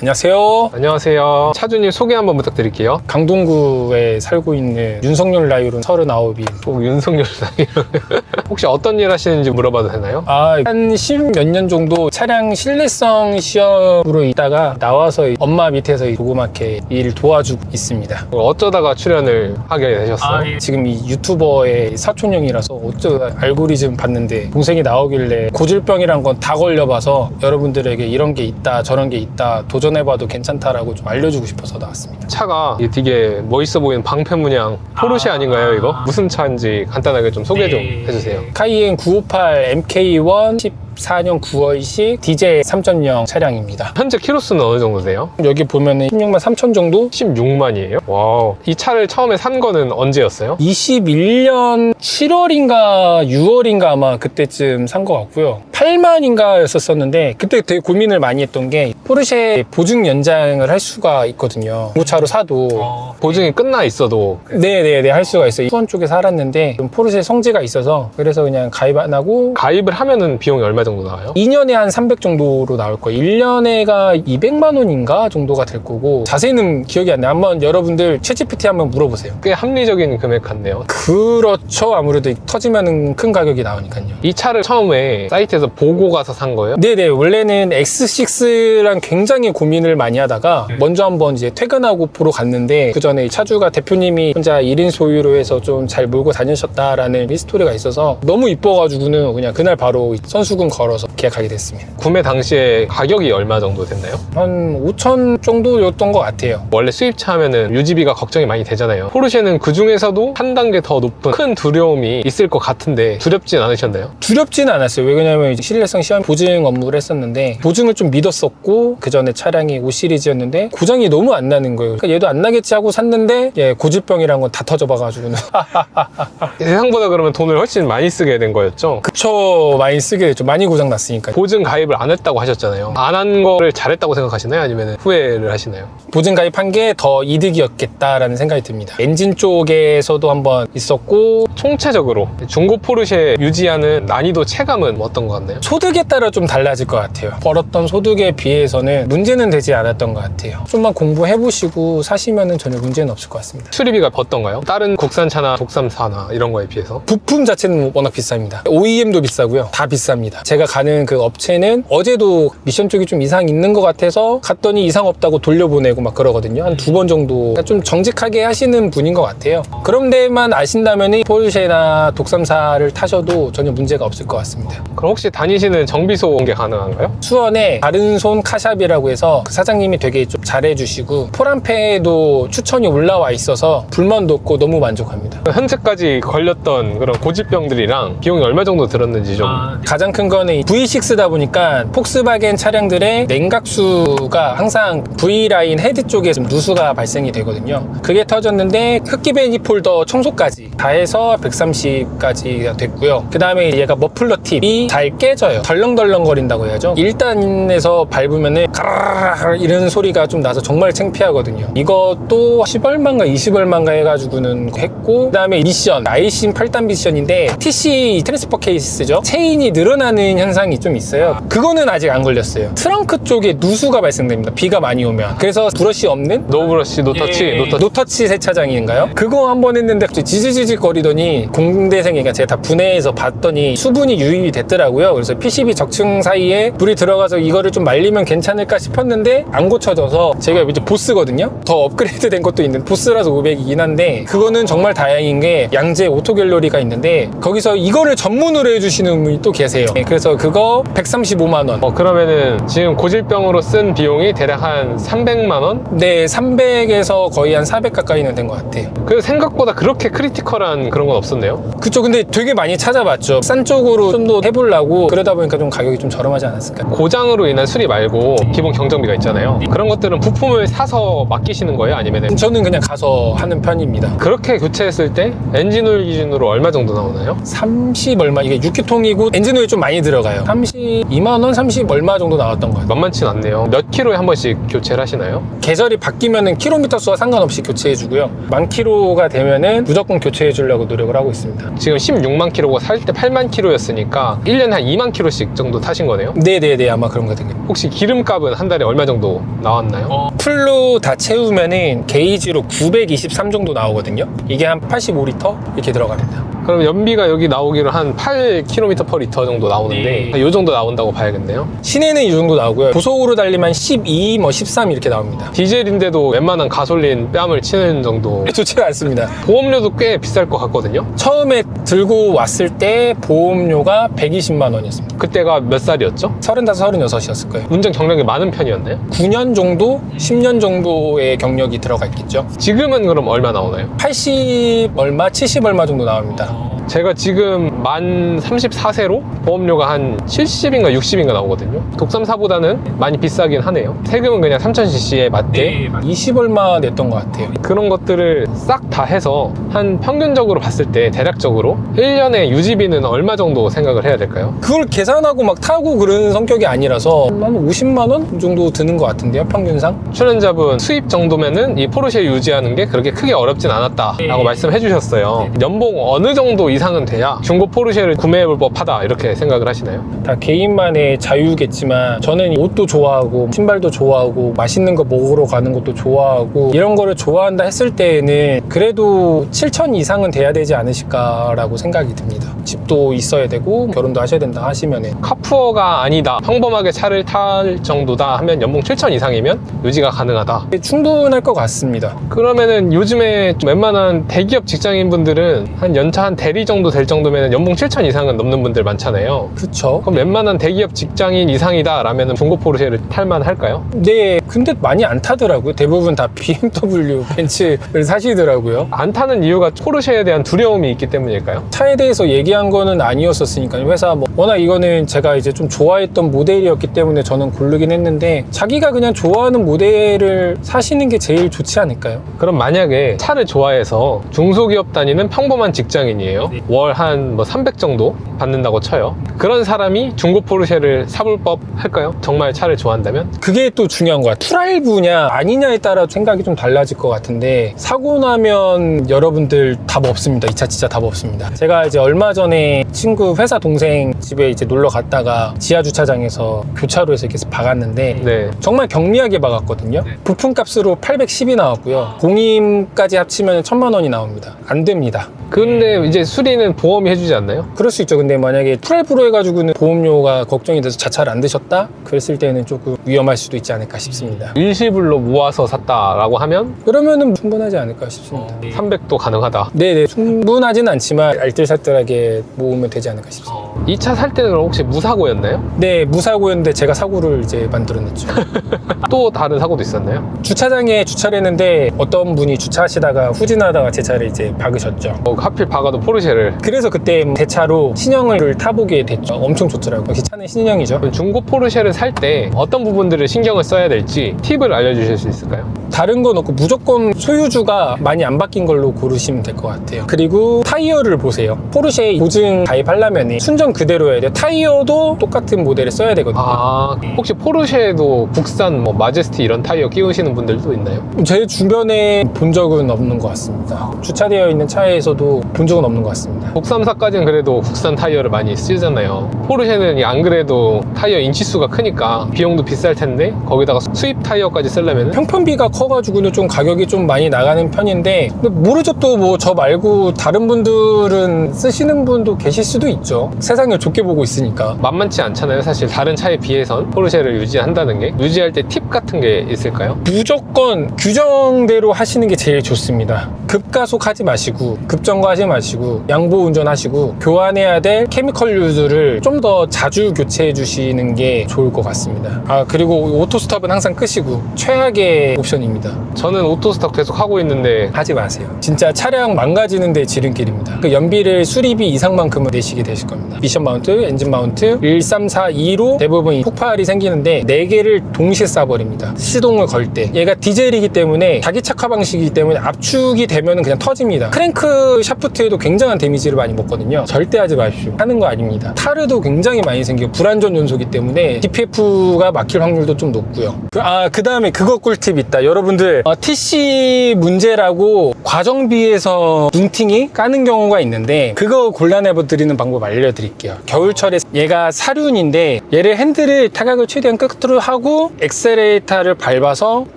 안녕하세요. 안녕하세요. 차주님 소개 한번 부탁드릴게요. 강동구에 살고 있는 윤석열 나이로 39인. 꼭 윤석열 사이로 혹시 어떤 일 하시는지 물어봐도 되나요? 아, 한10몇년 정도 차량 신뢰성 시험으로 있다가 나와서 엄마 밑에서 조그맣게 일 도와주고 있습니다. 어쩌다가 출연을 하게 되셨어요? 지금 이 유튜버의 사촌형이라서 어쩌다 알고리즘 봤는데 동생이 나오길래 고질병이란 건 다 걸려봐서 여러분들에게 이런 게 있다 저런 게 있다 도전 해봐도 괜찮다라고 좀 알려주고 싶어서 나왔습니다. 차가 이게 되게 멋있어 보이는 방패 문양 포르쉐 아닌가요 이거? 무슨 차인지 간단하게 좀 소개 좀 네. 해주세요. 카이엔 958 MK1 14년 9월식 디젤 3.0 차량입니다. 현재 키로수는 어느 정도 돼요? 여기 보면은 16만 3천 정도? 16만이에요? 와우. 이 차를 처음에 산 거는 언제였어요? 21년 7월인가 6월인가 아마 그때쯤 산 것 같고요. 8만인가 였었었는데 그때 되게 고민을 많이 했던 게 포르쉐 보증 연장을 할 수가 있거든요. 중고차로 사도 보증이 끝나 있어도 네네네 할 수가 있어요. 수원 쪽에 살았는데 좀 포르쉐 성지가 있어서 그래서 그냥 가입 안 하고 가입을 하면은 비용이 얼마 정도 나와요? 2년에 한 300 정도로 나올 거예요. 1년에가 200만 원인가 정도가 될 거고 자세히는 기억이 안 나요. 한번 여러분들 챗GPT 한번 물어보세요. 꽤 합리적인 금액 같네요. 그렇죠. 아무래도 터지면 큰 가격이 나오니까요. 이 차를 처음에 사이트에서 보고 가서 산 거예요? 네네 원래는 X6랑 굉장히 고민을 많이 하다가 먼저 한번 이제 퇴근하고 보러 갔는데 그 전에 차주가 대표님이 혼자 1인 소유로 해서 좀 잘 몰고 다니셨다라는 히스토리가 있어서 너무 이뻐가지고는 그냥 그날 바로 선수금 걸어서 계약하게 됐습니다. 구매 당시에 가격이 얼마 정도 됐나요? 한 5천 정도였던 것 같아요. 원래 수입차 하면은 유지비가 걱정이 많이 되잖아요. 포르쉐는 그 중에서도 한 단계 더 높은 큰 두려움이 있을 것 같은데 두렵진 않으셨나요? 두렵지는 않았어요. 왜냐면 이제 신뢰성 시험 보증 업무를 했었는데 보증을 좀 믿었었고 그 전에 차량이 5 시리즈였는데 고장이 너무 안 나는 거예요. 그러니까 얘도 안 나겠지 하고 샀는데 예, 고질병이란 건 다 터져봐가지고는 예상보다 그러면 돈을 훨씬 많이 쓰게 된 거였죠? 그쵸 많이 쓰게 됐죠. 많이 고장 났으니까 보증 가입을 안 했다고 하셨잖아요. 안 한 거를 잘했다고 생각하시나요? 아니면 후회를 하시나요? 보증 가입한 게 더 이득이었겠다라는 생각이 듭니다. 엔진 쪽에서도 한번 있었고 총체적으로 중고 포르쉐 유지하는 난이도 체감은 어떤 것 같나요? 소득에 따라 좀 달라질 것 같아요. 벌었던 소득에 비해서는 문제는 되지 않았던 것 같아요. 좀만 공부해보시고 사시면 전혀 문제는 없을 것 같습니다. 수리비가 어떤가요? 다른 국산차나 독삼사나 이런 거에 비해서 부품 자체는 워낙 비쌉니다. OEM도 비싸고요. 다 비쌉니다. 제가 가는 그 업체는 어제도 미션 쪽이 좀 이상 있는 것 같아서 갔더니 이상 없다고 돌려보내고 막 그러거든요. 한 두 번 정도 그러니까 좀 정직하게 하시는 분인 것 같아요. 그런 데만 아신다면 포르쉐나 독삼사를 타셔도 전혀 문제가 없을 것 같습니다. 그럼 혹시 다니시는 정비소 공개 가능한가요? 수원에 다른 손 카샵이라고 해서 그 사장님이 되게 좀 잘해주시고 포란페에도 추천이 올라와 있어서 불만도 없고 너무 만족합니다. 현재까지 걸렸던 그런 고질병들이랑 비용이 얼마 정도 들었는지 좀 가장 큰 거는 이 V6다 보니까 폭스바겐 차량들의 냉각수가 항상 V라인 헤드 쪽에 좀 누수가 발생이 되거든요. 그게 터졌는데 흡기 베니폴더 청소까지 다 해서 130까지 됐고요. 그 다음에 얘가 머플러 팁이 잘 깨져요. 덜렁덜렁 거린다고 해야죠. 1단에서 밟으면은 가라라라 이런 소리가 좀 나서 정말 창피하거든요. 이것도 10얼마인가 20얼마인가 해가지고는 했고 그 다음에 미션 아이신 8단 미션인데 TC 트랜스퍼 케이스죠. 체인이 늘어나는 현상이 좀 있어요. 그거는 아직 안 걸렸어요. 트렁크 쪽에 누수가 발생됩니다. 비가 많이 오면. 그래서 브러쉬 없는 노브러시, 노터치, 예, 노터치 노터치 세차장인가요? 그거 한 번 했는데 갑자기 지지지지 거리더니 공대생이 그러니까 제가 다 분해해서 봤더니 수분이 유입이 됐더라고요. 그래서 PCB 적층 사이에 물이 들어가서 이거를 좀 말리면 괜찮을까 싶었는데 안 고쳐져서 제가 이제 보스거든요. 더 업그레이드 된 것도 있는 보스라서 500이긴 한데 그거는 정말 다행인 게 양재 오토 갤러리가 있는데 거기서 이거를 전문으로 해주시는 분이 또 계세요. 네, 그래서 그거 135만 원. 어, 그러면은 지금 고질병으로 쓴 비용이 대략 한 300만 원? 네, 300에서 거의 한 400 가까이는 된 것 같아요. 그 생각보다 그렇게 크리티컬한 그런 건 없었네요. 그쵸 근데 되게 많이 찾아봤죠 싼 쪽으로 좀 더 해보려고 그러다 보니까 좀 가격이 좀 저렴하지 않았을까 고장으로 인한 수리 말고 기본 경정비가 있잖아요. 그런 것들은 부품을 사서 맡기시는 거예요? 아니면 저는 그냥 가서 하는 편입니다 그렇게 교체했을 때 엔진오일 기준으로 얼마 정도 나오나요? 30 얼마 이게 6기통이고 엔진오일 좀 많이 들어가요 32만 원 30 얼마 정도 나왔던 것 같아요 만만치는 않네요. 몇 킬로에 한 번씩 교체를 하시나요? 계절이 바뀌면은 킬로미터 수와 상관없이 교체해 주고요 만 킬로가 되면은 무조건 교체해 주려고 노력을 하고 있습니다 지금 16만 킬로가 살때 8만 킬로였으니까 1년에 한 2만 킬로씩 정도 타신 거네요. 네네네 아마 그런 거 같은 게 혹시 기름값은 한 달에 얼마 정도 나왔나요? 풀로 다 채우면은 게이지로 923 정도 나오거든요? 이게 한 85리터? 이렇게 들어갑니다 그럼 연비가 여기 나오기로 한 8km per 리터 정도 나오는데 네. 이 정도 나온다고 봐야겠네요. 시내는 이 정도 나오고요 고속으로 달리면 12, 뭐 13 이렇게 나옵니다 디젤인데도 웬만한 가솔린 뺨을 치는 정도 좋지가 않습니다 보험료도 꽤 비쌀 것 같거든요. 처음에 들고 왔을 때 보험료가 120만 원이었습니다 그때가 몇 살이었죠? 35, 36이었을 거예요 운전 경력이 많은 편이었나요? 9년 정도, 10년 정도의 경력이 들어가 있겠죠. 지금은 그럼 얼마 나오나요? 80 얼마, 70 얼마 정도 나옵니다. 제가 지금 만 34세로 보험료가 한 70인가 60인가 나오거든요. 독삼사보다는 많이 비싸긴 하네요. 세금은 그냥 3000cc에 맞게 20 얼마 냈던 것 같아요. 그런 것들을 싹 다 해서 한 평균적으로 봤을 때 대략적으로 1년에 유지비는 얼마 정도 생각을 해야 될까요? 그걸 계산하고 막 타고 그러는 성격이 아니라서 한 50만 원 정도 드는 것 같은데요, 평균상. 출연자분 수입 정도면은 이 포르쉐 유지하는 게 그렇게 크게 어렵진 않았다라고 네. 말씀해 주셨어요. 연봉 어느 정도 이 상은 돼야 중고 포르쉐를 구매해 볼 법하다 이렇게 생각을 하시나요? 다 개인만의 자유겠지만 저는 옷도 좋아하고 신발도 좋아하고 맛있는 거 먹으러 가는 것도 좋아하고 이런 거를 좋아한다 했을 때에는 그래도 7천 이상은 돼야 되지 않으실까라고 생각이 듭니다. 집도 있어야 되고 결혼도 하셔야 된다 하시면은 카푸어가 아니다 평범하게 차를 탈 정도다 하면 연봉 7천 이상이면 유지가 가능하다 충분할 것 같습니다. 그러면은 요즘에 좀 웬만한 대기업 직장인분들은 한 연차 한 대리 정도 될 정도면 연봉 7천 이상은 넘는 분들 많잖아요 그쵸? 그럼 웬만한 대기업 직장인 이상이다 라면 중고 포르쉐를 탈만 할까요? 네, 근데 많이 안 타더라고요. 대부분 다 BMW, 벤츠를 사시더라고요. 안 타는 이유가 포르쉐에 대한 두려움이 있기 때문일까요? 차에 대해서 얘기한 거는 아니었었으니까 회사 뭐 워낙 이거는 제가 이제 좀 좋아했던 모델이었기 때문에 저는 고르긴 했는데 자기가 그냥 좋아하는 모델을 사시는 게 제일 좋지 않을까요? 그럼 만약에 차를 좋아해서 중소기업 다니는 평범한 직장인이에요. 월 한 뭐 300 정도 받는다고 쳐요. 그런 사람이 중고 포르쉐를 사볼 법 할까요? 정말 차를 좋아한다면? 그게 또 중요한 거야. 투라이브냐 아니냐에 따라 생각이 좀 달라질 것 같은데 사고 나면 여러분들 답 없습니다. 이 차 진짜 답 없습니다. 제가 이제 얼마 전에 친구 회사 동생 집에 이제 놀러 갔다가 지하 주차장에서 교차로에서 이렇게 박았는데 네. 정말 경미하게 박았거든요. 부품 값으로 810이 나왔고요. 공임까지 합치면 1000만 원이 나옵니다. 안 됩니다. 근데 이제 수리 는 보험이 해주지 않나요? 그럴 수 있죠. 근데 만약에 풀알프로 해가지고는 보험료가 걱정이 돼서 자차를 안 드셨다? 그랬을 때는 조금 위험할 수도 있지 않을까 싶습니다. 일시불로 모아서 샀다라고 하면 그러면은 충분하지 않을까 싶습니다. 300도 가능하다. 네네. 충분하진 않지만 알뜰살뜰하게 모으면 되지 않을까 싶습니다. 이 차 살 때는 그럼 혹시 무사고였나요? 네, 무사고였는데 제가 사고를 이제 만들어냈죠. 또 다른 사고도 있었나요? 주차장에 주차를 했는데 어떤 분이 주차하시다가 후진하다가 제 차를 이제 박으셨죠. 어, 하필 박아도 포르쉐 를 그래서 그때 대차로 신형을 타보게 됐죠. 엄청 좋더라고요. 역시 차는 신형이죠. 중고 포르쉐를 살 때 어떤 부분들을 신경을 써야 될지 팁을 알려주실 수 있을까요? 다른 건 없고 무조건 소유주가 많이 안 바뀐 걸로 고르시면 될 것 같아요. 그리고 타이어를 보세요. 포르쉐 보증 가입하려면 순정 그대로여야 돼요. 타이어도 똑같은 모델을 써야 되거든요. 아 혹시 포르쉐에도 국산 뭐 마제스티 이런 타이어 끼우시는 분들도 있나요? 제 주변에 본 적은 없는 것 같습니다. 주차되어 있는 차에서도 본 적은 없는 것 같습니다. 국산사까지는 그래도 국산 타이어를 많이 쓰잖아요. 포르쉐는 안 그래도 타이어 인치수가 크니까 비용도 비쌀 텐데 거기다가 수입 타이어까지 쓰려면 평편비가 커가지고는 좀 가격이 좀 많이 나가는 편인데 모르죠 또 뭐 저 말고 다른 분들은 쓰시는 분도 계실 수도 있죠. 세상을 좋게 보고 있으니까. 만만치 않잖아요. 사실 다른 차에 비해선 포르쉐를 유지한다는 게 유지할 때 팁 같은 게 있을까요? 무조건 규정대로 하시는 게 제일 좋습니다. 급가속 하지 마시고 급정거 하지 마시고 양보 운전하시고 교환해야 될 케미컬 유즈를 좀 더 자주 교체해 주시는 게 좋을 것 같습니다. 아 그리고 오토스톱은 항상 끄시고 최악의 옵션입니다. 저는 오토스탑 계속 하고 있는데 하지 마세요. 진짜 차량 망가지는 데 지름길입니다. 그 연비를 수리비 이상만큼은 내시게 되실 겁니다. 미션 마운트, 엔진 마운트 1, 3, 4, 2로 대부분 폭발이 생기는데 4개를 동시에 쏴버립니다. 시동을 걸 때. 얘가 디젤이기 때문에 자기 착화 방식이기 때문에 압축이 되면 그냥 터집니다. 크랭크 샤프트에도 굉장한 엄청난 데미지를 많이 먹거든요. 절대 하지 마십시오. 하는 거 아닙니다. 타르도 굉장히 많이 생겨요. 불안전 요소기 때문에 DPF가 막힐 확률도 좀 높고요. 그- 아, 그 다음에 그거 꿀팁 있다. 여러분들, 어, TC 문제라고 과정비에서 뭉팅이 까는 경우가 있는데 그거 골라내드리는 방법 알려드릴게요. 겨울철에 얘가 사륜인데 얘를 핸들을 타격을 최대한 끝으로 하고 엑셀레이터를 밟아서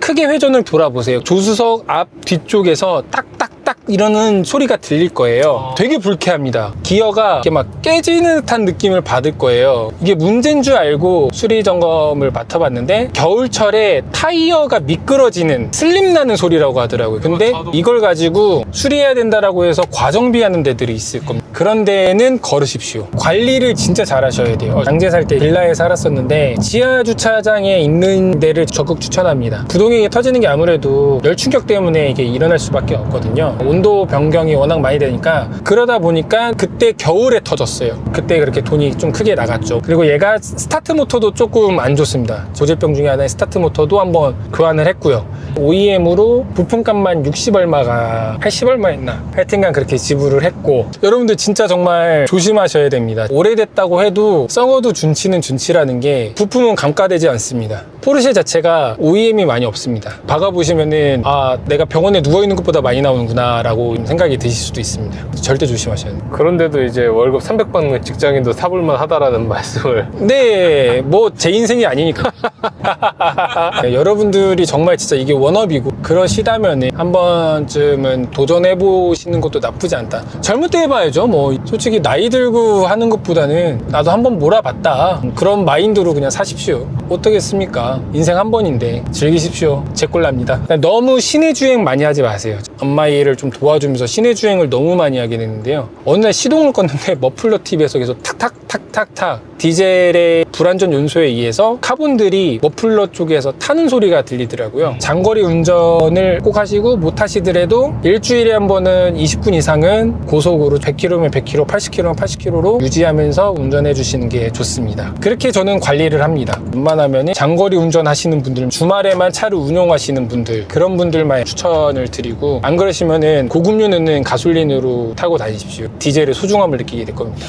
크게 회전을 돌아보세요. 조수석 앞 뒤쪽에서 딱딱 딱 이러는 소리가 들릴 거예요. 되게 불쾌합니다. 기어가 이렇게 막 깨지는 듯한 느낌을 받을 거예요. 이게 문제인 줄 알고 수리 점검을 맡아봤는데 겨울철에 타이어가 미끄러지는 슬림 나는 소리라고 하더라고요. 근데 이걸 가지고 수리해야 된다라고 해서 과정비 하는 데들이 있을 겁니다. 그런 데는 걸으십시오. 관리를 진짜 잘 하셔야 돼요. 장제 살 때 빌라에 살았었는데 지하 주차장에 있는 데를 적극 추천합니다. 구동이 터지는 게 아무래도 열 충격 때문에 이게 일어날 수밖에 없거든요. 온도 변경이 워낙 많이 되니까 그러다 보니까 그때 겨울에 터졌어요. 그때 그렇게 돈이 좀 크게 나갔죠. 그리고 얘가 스타트 모터도 조금 안 좋습니다. 고질병 중에 하나의 스타트 모터도 한번 교환을 했고요. OEM으로 부품값만 60 얼마가 80 얼마 했나? 하여튼간 그렇게 지불을 했고 여러분들 진짜 정말 조심하셔야 됩니다. 오래됐다고 해도 썩어도 준치는 준치라는 게 부품은 감가되지 않습니다. 포르쉐 자체가 OEM이 많이 없습니다. 박아보시면은 아 내가 병원에 누워있는 것보다 많이 나오는구나 라고 생각이 드실 수도 있습니다. 절대 조심하셔야 돼요. 그런데도 이제 월급 300 받는 직장인도 사볼만 하다라는 말씀을 네, 뭐 제 인생이 아니니까. 네, 여러분들이 정말 진짜 이게 워너비고 그러시다면 한 번쯤은 도전해 보시는 것도 나쁘지 않다. 젊을 때 해봐야죠. 뭐 솔직히 나이 들고 하는 것보다는 나도 한번 몰아봤다. 그런 마인드로 그냥 사십시오. 어떻겠습니까? 인생 한 번인데 즐기십시오. 제 꼴납니다. 너무 시내 주행 많이 하지 마세요. 엄마 일을 좀 도와주면서 시내 주행을 너무 많이 하게 되는데요. 어느 날 시동을 껐는데 머플러 팁에서 계속 탁탁탁탁탁 디젤의 불안전 요소에 의해서 카본들이 머플러 쪽에서 타는 소리가 들리더라고요. 장거리 운전을 꼭 하시고 못 하시더라도 일주일에 한 번은 20분 이상은 고속으로 100km면 100km, 80km면 80km로 유지하면서 운전해 주시는 게 좋습니다. 그렇게 저는 관리를 합니다. 웬만 하면 장거리 운전하시는 분들, 주말에만 차를 운용하시는 분들 그런 분들만 추천을 드리고 안 그러시면은 고급류 넣는 가솔린으로 타고 다니십시오. 디젤의 소중함을 느끼게 될 겁니다.